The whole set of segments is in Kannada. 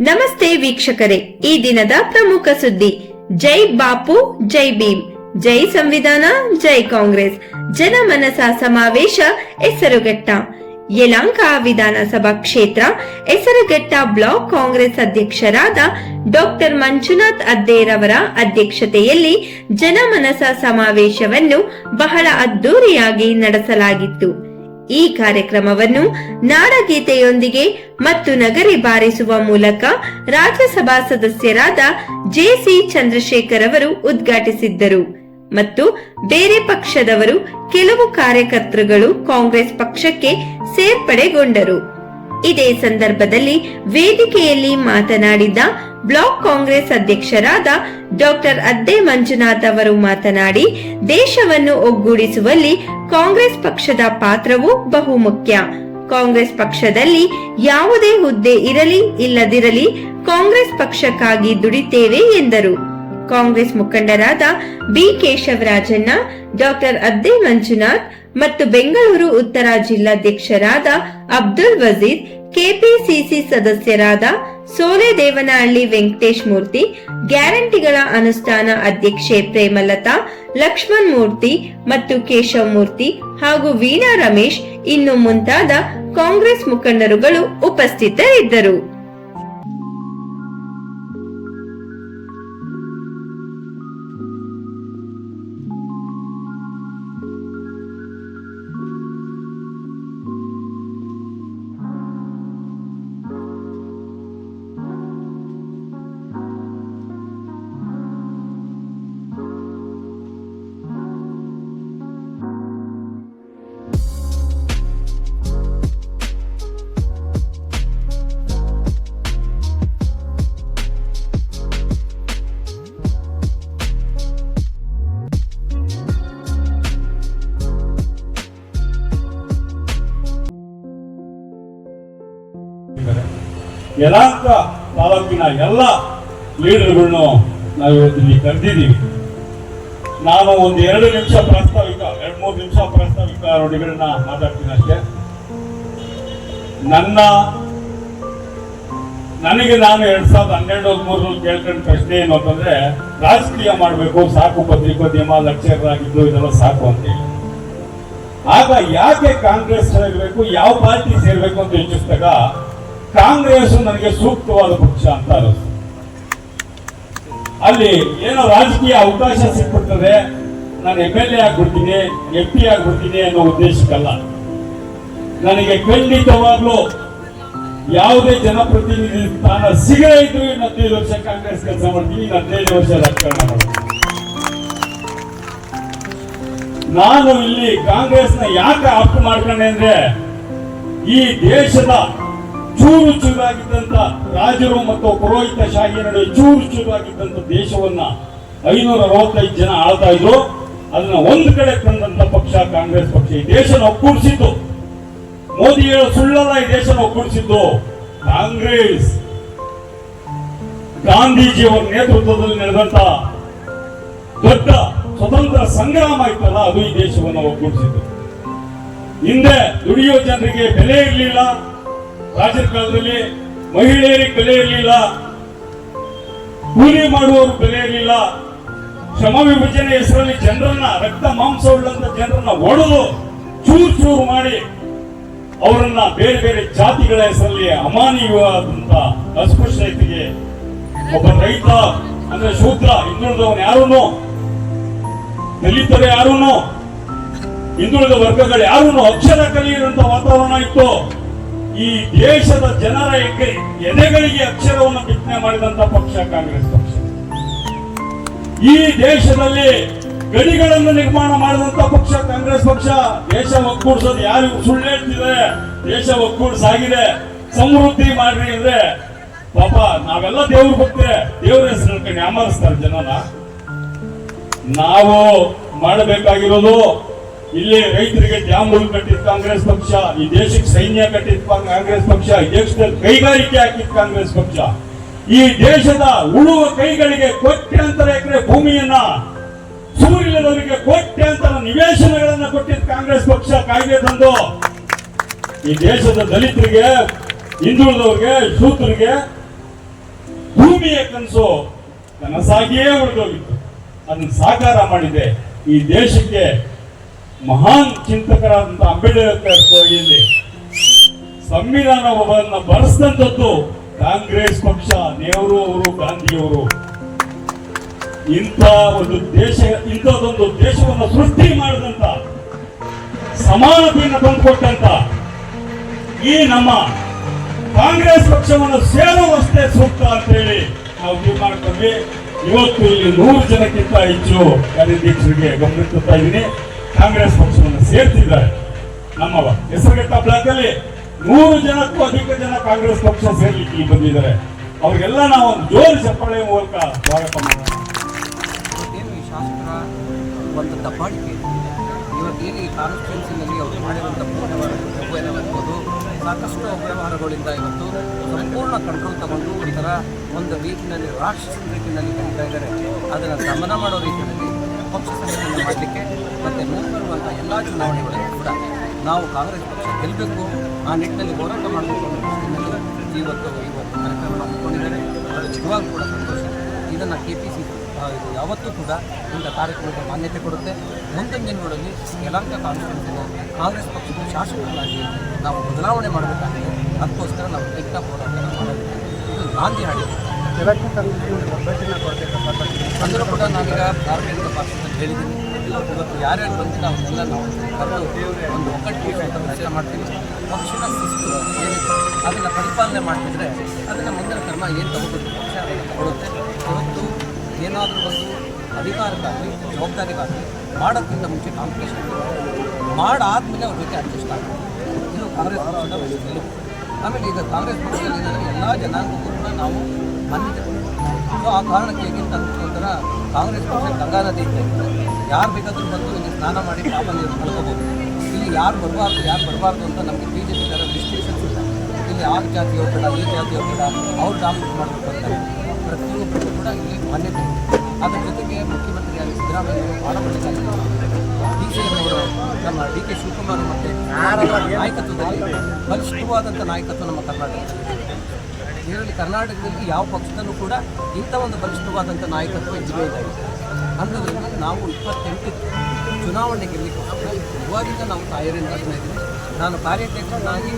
ನಮಸ್ತೆ ವೀಕ್ಷಕರೇ, ಈ ದಿನದ ಪ್ರಮುಖ ಸುದ್ದಿ. ಜೈ ಬಾಪು, ಜೈ ಭೀಮ್. ಜೈ ಸಂವಿಧಾನ, ಜೈ ಕಾಂಗ್ರೆಸ್. ಜನಮನಸ ಸಮಾವೇಶ, ಹೆಸರುಘಟ್ಟ. ಯಲಂಕ ವಿಧಾನಸಭಾ ಕ್ಷೇತ್ರ, ಹೆಸರುಘಟ್ಟ ಬ್ಲಾಕ್ ಕಾಂಗ್ರೆಸ್ ಅಧ್ಯಕ್ಷರಾದ ಡಾಕ್ಟರ್ ಮಂಜುನಾಥ್ ಅದ್ದೇರವರ ಅಧ್ಯಕ್ಷತೆಯಲ್ಲಿ ಜನಮನಸ ಸಮಾವೇಶವನ್ನು ಬಹಳ ಅದ್ದೂರಿಯಾಗಿ ನಡೆಸಲಾಗಿತ್ತು. ಈ ಕಾರ್ಯಕ್ರಮವನ್ನು ನಾಡಗೀತೆಯೊಂದಿಗೆ ಮತ್ತು ನಗರಿ ಬಾರಿಸುವ ಮೂಲಕ ರಾಜ್ಯಸಭಾ ಸದಸ್ಯರಾದ ಜೆಸಿ ಚಂದ್ರಶೇಖರ್ ಅವರು ಉದ್ಘಾಟಿಸಿದ್ದರು. ಮತ್ತು ಬೇರೆ ಪಕ್ಷದವರು ಕೆಲವು ಕಾರ್ಯಕರ್ತರುಗಳು ಕಾಂಗ್ರೆಸ್ ಪಕ್ಷಕ್ಕೆ ಸೇರ್ಪಡೆಗೊಂಡರು. ಇದೇ ಸಂದರ್ಭದಲ್ಲಿ ವೇದಿಕೆಯಲ್ಲಿ ಮಾತನಾಡಿದ ಬ್ಲಾಕ್ ಕಾಂಗ್ರೆಸ್ ಅಧ್ಯಕ್ಷರಾದ ಡಾಕ್ಟರ್ ಅದ್ದೆ ಮಂಜುನಾಥ್ ಅವರು ಮಾತನಾಡಿ, ದೇಶವನ್ನು ಒಗ್ಗೂಡಿಸುವಲ್ಲಿ ಕಾಂಗ್ರೆಸ್ ಪಕ್ಷದ ಪಾತ್ರವು ಬಹುಮುಖ್ಯ. ಕಾಂಗ್ರೆಸ್ ಪಕ್ಷದಲ್ಲಿ ಯಾವುದೇ ಹುದ್ದೆ ಇರಲಿ, ಇಲ್ಲದಿರಲಿ ಕಾಂಗ್ರೆಸ್ ಪಕ್ಷಕ್ಕಾಗಿ ದುಡಿತೇವೆ ಎಂದರು. ಕಾಂಗ್ರೆಸ್ ಮುಖಂಡರಾದ ಬಿ ಕೇಶವರಾಜಣ್ಣ, ಡಾಕ್ಟರ್ ಅದ್ದೆ ಮಂಜುನಾಥ್ ಮತ್ತು ಬೆಂಗಳೂರು ಉತ್ತರ ಜಿಲ್ಲಾಧ್ಯಕ್ಷರಾದ ಅಬ್ದುಲ್ ವಜೀದ್, ಕೆಪಿಸಿಸಿ ಸದಸ್ಯರಾದ ಸೋಲೆ ದೇವನಹಳ್ಳಿ ವೆಂಕಟೇಶ್ ಮೂರ್ತಿ, ಗ್ಯಾರಂಟಿಗಳ ಅನುಷ್ಠಾನ ಅಧ್ಯಕ್ಷೆ ಪ್ರೇಮಲತಾ, ಲಕ್ಷ್ಮಣ್ ಮೂರ್ತಿ ಮತ್ತು ಕೇಶವ್ ಮೂರ್ತಿ ಹಾಗೂ ವೀಣಾ ರಮೇಶ್, ಇನ್ನು ಮುಂತಾದ ಕಾಂಗ್ರೆಸ್ ಮುಖಂಡರುಗಳು ಉಪಸ್ಥಿತರಿದ್ದರು. ಯಲಾಂಕ ತಾಲೂಕಿನ ಎಲ್ಲ ಲೀಡರ್ಗಳನ್ನು ನಾವು ಇಲ್ಲಿ ಕರೆದಿದ್ದೀವಿ. ನಾನು ಒಂದು ಎರಡು ನಿಮಿಷ ಪ್ರಾಸ್ತಾವಿಕ, ಎರಡು ಮೂರು ನಿಮಿಷ ಪ್ರಾಸ್ತಾವಿಕ ನುಡಿಗಳನ್ನ ಮಾತಾಡ್ತೀನಿ ಅಷ್ಟೇ. ನನ್ನ, ನನಗೆ ನಾನು ಎರಡ್ ಸಾವಿರದ ಹನ್ನೆರಡು ಹದಿಮೂರಲ್ಲಿ ಕೇಳ್ಕೊಂಡ ಪ್ರಶ್ನೆ ಏನು ಅಂತಂದ್ರೆ, ರಾಜಕೀಯ ಮಾಡಬೇಕು, ಸಾಕು ಪತ್ರಿಕೋದ್ಯಮ ಲೆಕ್ಚರ್ ಆಗಿದ್ದು ಇದೆಲ್ಲ ಸಾಕು ಅಂತ ಹೇಳಿ. ಆಗ ಯಾಕೆ ಕಾಂಗ್ರೆಸ್ ಸೇರಬೇಕು, ಯಾವ ಪಾರ್ಟಿ ಸೇರಬೇಕು ಅಂತ ಯೋಚಿಸಿದಾಗ ಕಾಂಗ್ರೆಸ್ ನನಗೆ ಸೂಕ್ತವಾದ ಪಕ್ಷ ಅಂತ ಅನಿಸ್ತು ಅಲ್ಲಿ ಏನೋ ರಾಜಕೀಯ ಅವಕಾಶ ಸಿಕ್ಬಿಡ್ತದೆ ನಾನು ಎಂ ಎಲ್ ಎ ಆಗ್ಬಿಡ್ತೀನಿ, ಎಂ ಪಿ ಆಗ್ಬಿಡ್ತೀನಿ ಅನ್ನೋ ಉದ್ದೇಶಕ್ಕಲ್ಲ. ನನಗೆ ಖಂಡಿತವಾಗ್ಲೂ ಯಾವುದೇ ಜನಪ್ರತಿನಿಧಿ ಸ್ಥಾನ ಸಿಗದೇ ಇದ್ರು ಇನ್ನು ಹದಿನೈದು ವರ್ಷ ಕಾಂಗ್ರೆಸ್ ಕೆಲಸ ಮಾಡ್ತೀನಿ ಇನ್ನು ಹದಿನೈದು ವರ್ಷ ರಾಜಕಾರಣ ಮಾಡ್ತೀನಿ. ನಾನು ಇಲ್ಲಿ ಕಾಂಗ್ರೆಸ್ನ ಯಾಕೆ ಆಪ್ಟ್ ಮಾಡ್ಕೊಂಡೆ ಅಂದ್ರೆ ಈ ದೇಶದ ಚೂರು ಚೂರಾಗಿದ್ದಂತ ರಾಜರು ಮತ್ತು ಪುರೋಹಿತ ಶಾಹಿ ನಡುವೆ ಚೂರು ಚೂರಾಗಿದ್ದಂತ ದೇಶವನ್ನ ಐನೂರ ಅರವತ್ತೈದು ಜನ ಆಳ್ತಾ ಇದ್ರು. ಅದನ್ನ ಒಂದು ಕಡೆ ತಂದಂತ ಪಕ್ಷ, ಕಾಂಗ್ರೆಸ್ ಪಕ್ಷ ಈ ದೇಶನ ಒಕ್ಕೂಡಿಸಿದ್ದು ಮೋದಿ ಹೇಳೋ ಸುಳ್ಳಲ್ಲ, ಈ ದೇಶನ ಒಕ್ಕೂಡಿಸಿದ್ದು ಕಾಂಗ್ರೆಸ್ ಗಾಂಧೀಜಿಯವರ ನೇತೃತ್ವದಲ್ಲಿ ನಡೆದಂತ ದೊಡ್ಡ ಸ್ವತಂತ್ರ ಸಂಗ್ರಾಮ ಇತ್ತಲ್ಲ ಅದು ಈ ದೇಶವನ್ನು ಒಗ್ಗೂಡಿಸಿದ್ದು ಹಿಂದೆ ದುಡಿಯೋ ಜನರಿಗೆ ಬೆಲೆ ಇರಲಿಲ್ಲ. ರಾಜರ ಕಾಲದಲ್ಲಿ ಮಹಿಳೆಯರಿಗೆ ಬೆಲೆ ಇರಲಿಲ್ಲ. ಕೂಲಿ ಮಾಡುವವರು ಬೆಲೆ ಇರಲಿಲ್ಲ. ಶ್ರಮ ವಿಭಜನೆ ಹೆಸರಲ್ಲಿ ಜನರನ್ನ ರಕ್ತ ಮಾಂಸ ಉಳ್ಳಂತ ಜನರನ್ನ ಒಡೆದು ಚೂರು ಚೂರು ಮಾಡಿ ಅವರನ್ನ ಬೇರೆ ಬೇರೆ ಜಾತಿಗಳ ಹೆಸರಲ್ಲಿ ಅಮಾನವೀಯವಾದಂತ ಅಸ್ಪೃಶ್ಯತೆಗೆ ಒಬ್ಬ ರೈತ ಅಂದ್ರೆ ಶೂದ್ರ ಹಿಂದುಳಿದವನು ಯಾರೂನು? ದಲಿತರು ಯಾರೂನು? ಹಿಂದುಳಿದ ವರ್ಗಗಳು ಯಾರೂನು? ಅಕ್ಷರ ಕಲಿಯುವಂತ ವಾತಾವರಣ ಇತ್ತು. ಈ ದೇಶದ ಜನರ ಎಕ್ಕೆ- ಎದೆಗಳಿಗೆ ಅಕ್ಷರವನ್ನು ಬಿತ್ತನೆ ಮಾಡಿದಂತ ಪಕ್ಷ ಕಾಂಗ್ರೆಸ್ ಪಕ್ಷ. ಈ ದೇಶದಲ್ಲಿ ಗಡಿಗಳನ್ನು ನಿರ್ಮಾಣ ಮಾಡಿದಂತ ಪಕ್ಷ ಕಾಂಗ್ರೆಸ್ ಪಕ್ಷ. ದೇಶ ಒಗ್ಗೂಡಿಸೋದು ಯಾರಿಗೂ ಸುಳ್ಳು ಹೇಳ್ತಿದೆ ದೇಶ ಒಗ್ಗೂಡಿಸಾಗಿದೆ ಸಮೃದ್ಧಿ ಮಾಡ್ರಿ ಅಂದ್ರೆ ಪಾಪ ನಾವೆಲ್ಲ ದೇವ್ರ ಭಕ್ತರೆ. ದೇವ್ರ ಹೆಸರು ಹೇಳ್ಕೊಂಡು ಜನನ. ನಾವು ಮಾಡಬೇಕಾಗಿರೋದು ಇಲ್ಲಿ ರೈತರಿಗೆ ಡ್ಯಾಮ್ಗಳು ಕಟ್ಟಿದ ಕಾಂಗ್ರೆಸ್ ಪಕ್ಷ, ಈ ದೇಶಕ್ಕೆ ಸೈನ್ಯ ಕಟ್ಟಿದ ಕಾಂಗ್ರೆಸ್ ಪಕ್ಷ, ಈ ದೇಶದಲ್ಲಿ ಕೈಗಾರಿಕೆ ಹಾಕಿದ್ ಕಾಂಗ್ರೆಸ್ ಪಕ್ಷ. ಈ ದೇಶದ ಉಳುವ ಕೈಗಳಿಗೆ ಕೋಟ್ಯಾಂತರ ಎಕರೆ ಭೂಮಿಯನ್ನ ಸೂರ್ಯದವರಿಗೆ ಕೋಟ್ಯಾಂತರ ನಿವೇಶನಗಳನ್ನ ಕೊಟ್ಟಿದ್ದ ಕಾಂಗ್ರೆಸ್ ಪಕ್ಷ ಕಾಯ್ದೆ ತಂದು, ಈ ದೇಶದ ದಲಿತರಿಗೆ, ಹಿಂದುಳಿದವ್ರಿಗೆ ಸೂತ್ರಿಗೆ ಭೂಮಿಯ ಕನಸು ಕನಸಾಗಿಯೇ ಉಳಿದೋಗಿತ್ತು. ಅದನ್ನು ಸಾಕಾರ ಮಾಡಿದೆ. ಈ ದೇಶಕ್ಕೆ ಮಹಾನ್ ಚಿಂತಕರಾದಂಥ ಅಂಬೇಡ್ಕರ್ ಇಲ್ಲಿ ಸಂವಿಧಾನವನ್ನ ಬರೆಸಿದಂಥದ್ದು ಕಾಂಗ್ರೆಸ್ ಪಕ್ಷ, ನೆಹರು ಅವರು ಗಾಂಧಿಯವರು ಇಂಥ ಒಂದು ದೇಶ, ಇಂಥದ್ದೊಂದು ದೇಶವನ್ನು ಸೃಷ್ಟಿ ಮಾಡಿದಂತ ಸಮಾನತೆಯನ್ನು ತಂದುಕೊಟ್ಟಂತ ಈ ನಮ್ಮ ಕಾಂಗ್ರೆಸ್ ಪಕ್ಷವನ್ನು ಸೇರುವಷ್ಟೇ ಸೂಕ್ತ ಅಂತ ಹೇಳಿ ನಾವು ತೀರ್ಮಾನಕ್ಕೆ ಇವತ್ತು ಇಲ್ಲಿ ನೂರು ಜನಕ್ಕಿಂತ ಹೆಚ್ಚು ಕಾರ್ಯಾಧ್ಯಕ್ಷರಿಗೆ ಗಮನ ತರ್ತಾ ಇದ್ದೀನಿ. ಕಾಂಗ್ರೆಸ್ ಪಕ್ಷವನ್ನು ಸೇರ್ತಿದ್ದಾರೆ. ನಮ್ಮವ ಹೆಸರುಘಟ್ಟ ಬ್ಲಾಕ್ ಅಲ್ಲಿ ನೂರು ಜನಕ್ಕೂ ಅಧಿಕ ಜನ ಕಾಂಗ್ರೆಸ್ ಪಕ್ಷ ಸೇರ್ಲಿಕ್ಕೆ ಇಲ್ಲಿ ಬಂದಿದ್ದಾರೆ. ಅವ್ರಿಗೆಲ್ಲ ನಾವು ಒಂದು ಜೋರು ಚಪ್ಪಾಳೆ ಮೂಲಕ ಸ್ವಾಗತ ಮಾಡೋಣ. ಒಂದು ದಬ್ಬಾಳಿಕೆ? ಇವತ್ತು ಇಲ್ಲಿ ಕಾನ್ಸ್ಟಿಟ್ಯೂನ್ಸಿನಲ್ಲಿ ಅವರು ಮಾಡಿರುವಂಥ ಅವ್ಯವಹಾರಗಳು ಸಾಕಷ್ಟು ಅವ್ಯವಹಾರಗಳಿಂದ ಇವತ್ತು ಸಂಪೂರ್ಣ ಕಂಟ್ರೋಲ್ ತಗೊಂಡು ಒಂದು ರೀತಿಯಲ್ಲಿ ರಾಕ್ಷಸ ರೀತಿಯಲ್ಲಿ ಕರೀತಾ ಇದ್ದಾರೆ. ಅದನ್ನು ದಮನ ಮಾಡೋ ರೀತಿಯಲ್ಲಿ ಪಕ್ಷ ಸಂಘಟನೆ ಮಾಡಲಿಕ್ಕೆ ಮತ್ತು ಮುಂಬರುವಂಥ ಎಲ್ಲ ಚುನಾವಣೆಗಳಲ್ಲಿ ಕೂಡ ನಾವು ಕಾಂಗ್ರೆಸ್ ಪಕ್ಷ ಗೆಲ್ಲಬೇಕು ಆ ನಿಟ್ಟಿನಲ್ಲಿ ಹೋರಾಟ ಮಾಡಬೇಕು ಅನ್ನೋ ಇವತ್ತು ಇವತ್ತು ಕಾರ್ಯಕ್ರಮ ಹಮ್ಮಿಕೊಂಡಿದ್ದಾರೆ. ಅದು ನಿಜವಾಗ್ಲೂ ಕೂಡ ಸಂತೋಷ. ಇದನ್ನು ಕೆ ಪಿ ಸಿ ಯಾವತ್ತೂ ಕೂಡ ಇಂಥ ಕಾರ್ಯಕ್ರಮಕ್ಕೆ ಮಾನ್ಯತೆ ಕೊಡುತ್ತೆ. ಮುಂದಿನ ದಿನಗಳಲ್ಲಿ ಯಲಾಂಕ ಕಾನ್ಸ್ಟಿಟ್ಯೂನ್ಸಿನ ಕಾಂಗ್ರೆಸ್ ಪಕ್ಷದ ಶಾಸಕರಾಗಿ ನಾವು ಬದಲಾವಣೆ ಮಾಡಬೇಕಾಗಿದೆ. ಅದಕ್ಕೋಸ್ಕರ ನಾವು ಕೆಟ್ಟ ಹೋರಾಟ ಮಾಡಬೇಕು. ಇದು ಗಾಂಧಿ ಹಾಡಿದೆ. ಅಂದರೂ ಕೂಡ ನಾವೀಗ ಭಾರತೀಯ ಪಕ್ಷದಲ್ಲಿ ಹೇಳಿದ್ದೀನಿ. ಇವತ್ತು ಯಾರ್ಯಾರು ಬಂದಿಲ್ಲ, ಅವನ್ನೆಲ್ಲ ನಾವು ಕರೆದು ಒಂದು ಒಕ್ಕಟ್ಟು ಅಂತ ಪ್ರಯತ್ನ ಮಾಡ್ತೀವಿ. ಪಕ್ಷದ ಶಿಸ್ತು ಏನಿದೆ, ಅದನ್ನು ಪರಿಪಾಲನೆ ಮಾಡ್ತಿದ್ರೆ ಅದನ್ನು ಮುಂದಿನ ಕ್ರಮ ಏನು ತಗೋಬೇಕು ಪಕ್ಷ ಅದನ್ನು ತಗೊಳುತ್ತೆ ಇವತ್ತು ಏನಾದರೂ ಒಂದು ಅಧಿಕಾರಕ್ಕಾಗಲಿ, ಜವಾಬ್ದಾರಿಗಾಗಲಿ ಮಾಡೋಕ್ಕಿಂತ ಮುಂಚೆ ಕಾಂಪಿಟೇಷನ್ ಮಾಡಾದಮೇಲೆ ಅವ್ರ ಜೊತೆ ಅಡ್ಜಸ್ಟ್ ಆಗಬೇಕು. ಇದು ಕಾಂಗ್ರೆಸ್ ಪಕ್ಷದ ಗೆಲುವು ಆಮೇಲೆ ಈಗ ಕಾಂಗ್ರೆಸ್ ಪಕ್ಷದಲ್ಲಿ ಎಲ್ಲ ಜನಾಂಗಕ್ಕೂ ನಾವು ಕೊಡ್ತೀವಿ ಸೊ ಆ ಕಾರಣಕ್ಕೆ ಹೇಗಿಂತ ಒಂಥರ ಕಾಂಗ್ರೆಸ್ ಪಕ್ಷ ಗಂಗಾ ನದಿ ಇದ್ದಂತೆ ಯಾರು ಬೇಕಾದರೂ ಬಂದು ಇಲ್ಲಿ ಸ್ನಾನ ಮಾಡಿ ಪಾಪ ನೀರು ಕಳ್ಕೋಬೋದು. ಇಲ್ಲಿ ಯಾರು ಬರಬಾರ್ದು ಯಾರು ಬರಬಾರ್ದು ಅಂತ ನಮಗೆ ಬಿ ಜೆ ಪಿ ಥರ ರಿಸ್ಟ್ರಿಕ್ಷನ್ಸ್ ಇಲ್ಲ. ಇಲ್ಲಿ ಆ ಜಾತಿಯವ್ರು ಬೇಡ ಈ ಜಾತಿಯವ್ರು ಬೇಡ, ಅವ್ರು ಡಾಮಿನೇಟ್ ಮಾಡಬೇಕು ಅಂತ ಪ್ರತಿಯೊಬ್ಬರಿಗೂ ಕೂಡ ಇಲ್ಲಿ ಮಾನ್ಯತೆ ಅದರ ಜೊತೆಗೆ ಮುಖ್ಯಮಂತ್ರಿಯಾಗಿ ಸಿದ್ದರಾಮಯ್ಯ ಅವರು ಭಾಳ ಒಳ್ಳೆಯ ಡಿ ಸಿ ಅವರು ನಮ್ಮ ಡಿ ಕೆ ಶಿವಕುಮಾರ್ ಮತ್ತು ನಾಯಕತ್ವದಲ್ಲಿ ಬಲಿಷ್ಠವಾದಂಥ ನಾಯಕತ್ವ ನಮ್ಮ ಕರ್ನಾಟಕದಲ್ಲಿ. ಇದರಲ್ಲಿ ಕರ್ನಾಟಕದಲ್ಲಿ ಯಾವ ಪಕ್ಷದಲ್ಲೂ ಕೂಡ ಇಂಥ ಒಂದು ಬಲಿಷ್ಠವಾದಂಥ ನಾಯಕತ್ವ ಇಲ್ಲವೇ ಇಲ್ಲ ಅಂಥದ್ರಿಂದ ನಾವು ಇಪ್ಪತ್ತೆಂಟು ಚುನಾವಣೆ ಗೆಲ್ಲಲಿಕ್ಕೋಸ್ಕರ ಇವಾಗಿಂದ ನಾವು ತಯಾರಿ ನಡೆಸ್ತಾ ಇದ್ದೀವಿ. ನಾನು ಕಾರ್ಯಾಧ್ಯಕ್ಷನಾಗಿ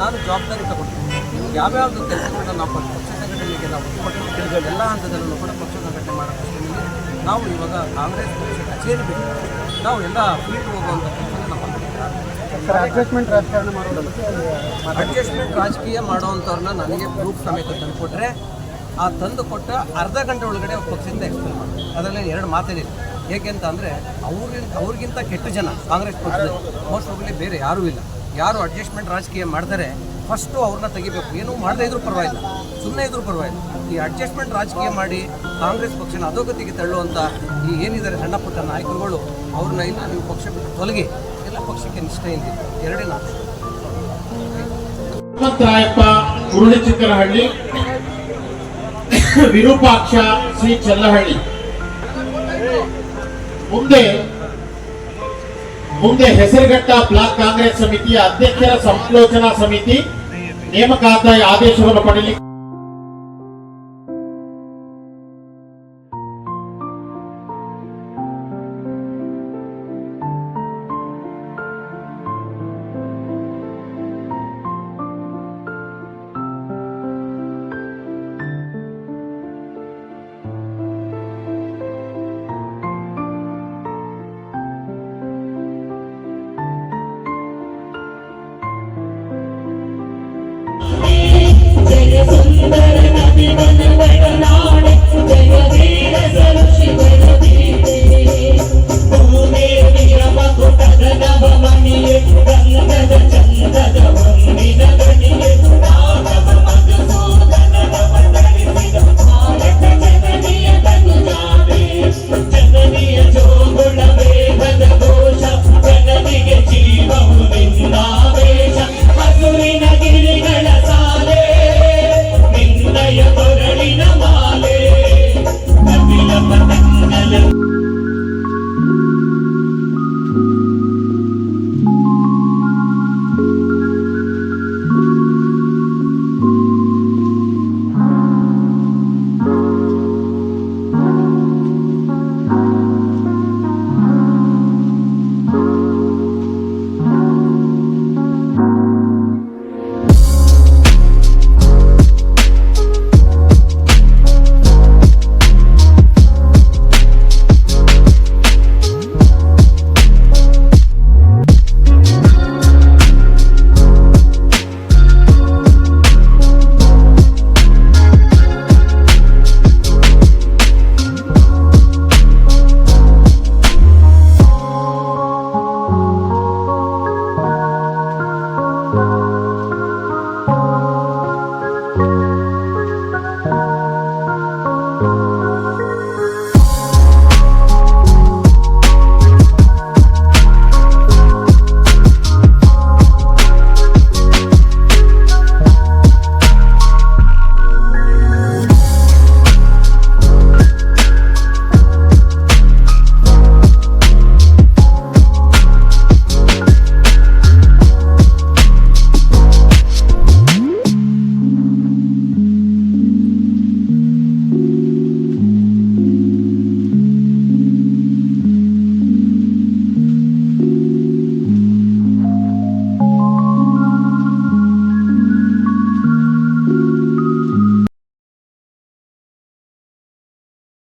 ನಾನು ಜವಾಬ್ದಾರಿ ತಗೊಂಡಿದ್ದೀನಿ. ಯಾವ್ಯಾವುದು ಕೆಲಸಗಳನ್ನ ನಾವು ಪಕ್ಷ ಸಂಘಟನೆಗೆ ನಾವು ಒಟ್ಟು ಎಲ್ಲ ಹಂತದಲ್ಲೂ ಕೂಡ ಪಕ್ಷ ಸಂಘಟನೆ ಮಾಡೋ ದೃಷ್ಟಿಯಲ್ಲಿ ನಾವು ಇವಾಗ ಕಾಂಗ್ರೆಸ್ ಪಕ್ಷ ಕಚೇರಿ ಬಿಟ್ಟು ನಾವು ಎಲ್ಲ ಫೀಲ್ಡ್ ಹೋಗುವಂಥ. ಅಡ್ಜಸ್ಟ್ಮೆಂಟ್ ರಾಜಕಾರಣ ಮಾಡೋದಲ್ಲ ಅಡ್ಜಸ್ಟ್ಮೆಂಟ್ ರಾಜಕೀಯ ಮಾಡೋವಂಥವ್ರನ್ನ ನನಗೆ ಪ್ರೂಫ್ ಸಮೇತ ತಂದು ಕೊಟ್ಟರೆ ಆ ತಂದು ಕೊಟ್ಟ ಅರ್ಧ ಗಂಟೆ ಒಳಗಡೆ ಅವ್ರ ಪಕ್ಷದಿಂದ ಎಕ್ಸ್ಪ್ಲೇನ್ ಮಾಡ್ತಾರೆ. ಅದರಲ್ಲಿ ಎರಡು ಮಾತಿದೆ. ಏಕೆಂತ ಅಂದರೆ ಅವ್ರಿಗಿಂತ ಅವ್ರಿಗಿಂತ ಕೆಟ್ಟ ಜನ ಕಾಂಗ್ರೆಸ್ ಪಕ್ಷದಲ್ಲಿ ಮೋಸ್ಟ್ ಆಫ್ಲಿ ಬೇರೆ ಯಾರೂ ಇಲ್ಲ. ಯಾರು ಅಡ್ಜಸ್ಟ್ಮೆಂಟ್ ರಾಜಕೀಯ ಮಾಡ್ತಾರೆ ಫಸ್ಟು ಅವ್ರನ್ನ ತೆಗಿಬೇಕು. ಏನೂ ಮಾಡದೇ ಇದ್ರೂ ಪರವಾಗಿಲ್ಲ. ಸುಮ್ಮನೆ ಇದ್ರೂ ಪರವಾಗಿಲ್ಲ. ಈ ಅಡ್ಜಸ್ಟ್ಮೆಂಟ್ ರಾಜಕೀಯ ಮಾಡಿ ಕಾಂಗ್ರೆಸ್ ಪಕ್ಷನ ಅಧೋಗತಿಗೆ ತಳ್ಳುವಂಥ ಈ ಏನಿದ್ದಾರೆ ಸಣ್ಣ ಪುಟ್ಟ ನಾಯಕರುಗಳು, ಅವ್ರನ್ನ ಇಲ್ಲ ನೀವು ಪಕ್ಷ ಬಿಟ್ಟು ತೊಲಗಿ ಎಲ್ಲ ಪಕ್ಷಕ್ಕೆ ನಿಷ್ಠೆಯಿಂದ ಎರಡೇ ನಾಲ್ಕು ಹನುಮಂತರಾಯಪ್ಪ ವಿರೂಪಾಕ್ಷ ಶ್ರೀ ಚಲ್ಲಹಳ್ಳಿ ಮುಂದೆ ಮುಂದೆ ಹೆಸರುಘಟ್ಟ ಬ್ಲಾಕ್ ಕಾಂಗ್ರೆಸ್ ಸಮಿತಿಯ ಅಧ್ಯಕ್ಷರ ಸಮಾಲೋಚನಾ ಸಮಿತಿ ನೇಮಕಾತ ಆದೇಶವನ್ನು ಪಡೆಯಲಿಕ್ಕೆ ಜಯ ಸುಂದರ ನದಿ ವನ ವಯನಾಡೆ ಜಯ ವೀರ ಸರು ಶಿವನ